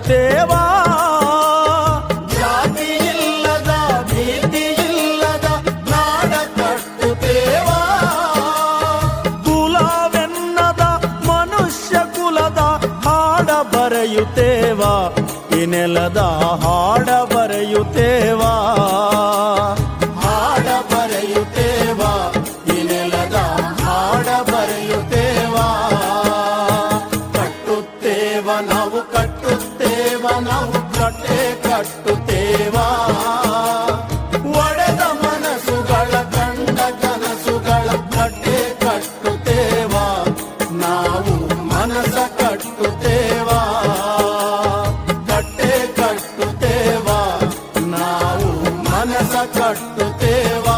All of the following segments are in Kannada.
ಕಟ್ಟುತ್ತೇವಾ ಜಾತಿ ಇಲ್ಲದ ಭೀತಿ ಇಲ್ಲದ ನಾಡ ಕಟ್ಟುತ್ತೇವಾ? ಕುಲವೆನ್ನದ ಮನುಷ್ಯ ಕುಲದ ಹಾಡ ಬರೆಯುತ್ತೇವಾ? ಈ ನೆಲದ ಹಾಡ ಬರೆಯುತ್ತೇವಾ? ಕಟ್ಟುತ್ತೇವಾ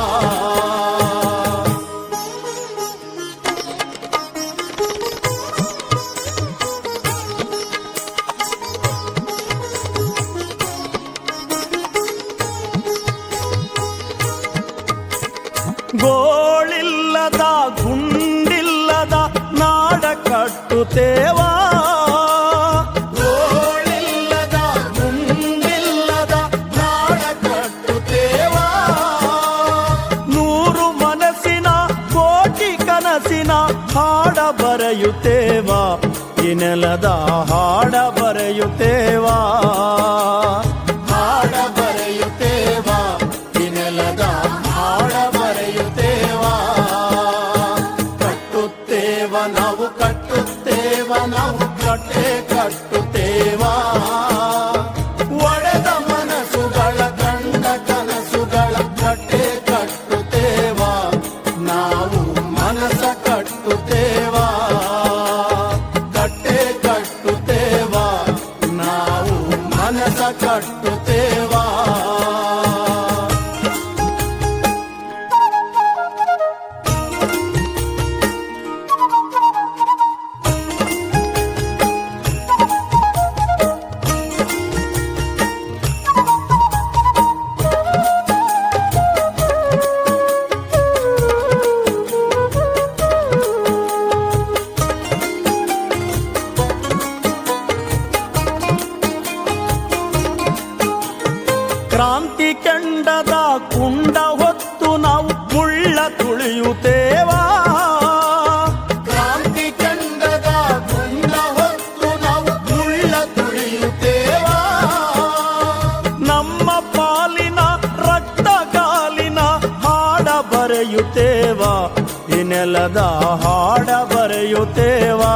ಬರೆಯುತ್ತೇವಾ? ಈ ನೆಲದ ಹಾಡ ಬರೆಯುತ್ತೇವಾ? ಹಾಡ ಬರೆಯುತ್ತೇವಾ? ಈ ಹಾಡ ಬರೆಯುತ್ತೇವಾ? ಕಟ್ಟುತ್ತೇವ ನಾವು ಕಟ್ಟುತ್ತೇವ ನಾವು, ಕಟ್ಟೆ ಕಟ್ಟುತ್ತೇವಾ? ಕ್ರಾಂತಿ ಕೆಂಡದ ಕುಂಡ ಹೊತ್ತು ನಾವು ಮುಳ್ಳ ತುಳಿಯುತ್ತೇವಾ? ಕ್ರಾಂತಿ ಕೆಂಡದ ಕುಂಡ ಹೊತ್ತು ನಾವು ಮುಳ್ಳ ತುಳಿಯುತ್ತೇವಾ? ನಮ್ಮ ಪಾಲಿನ ರಕ್ತ ಕಾಲಿನ ಹಾಡ ಬರೆಯುತ್ತೇವಾ? ಈ ನೆಲದ ಹಾಡ ಬರೆಯುತ್ತೇವಾ?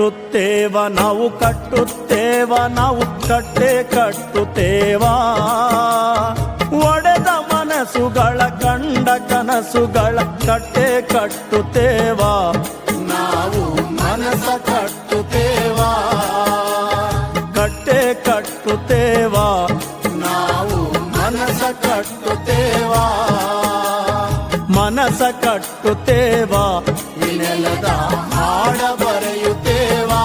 ಕಟ್ಟುತ್ತೇವ, ನಾವು ಕಟ್ಟುತ್ತೇವ, ನಾವು ಕಟ್ಟೆ ಕಟ್ಟುತ್ತೇವಾ. ಒಡೆದ ಮನಸ್ಸುಗಳ ಕಂಡ ಕನಸುಗಳ ಕಟ್ಟೆ ಕಟ್ಟುತ್ತೇವ. ನಾವು ಮನಸ ಕಟ್ಟುತ್ತೇವಾ. ಮನಸ ಕಟ್ಟುತ್ತೇವ? ಈ ನೆಲದ ಹಾಡ ಬರೆಯುತ್ತೇವಾ?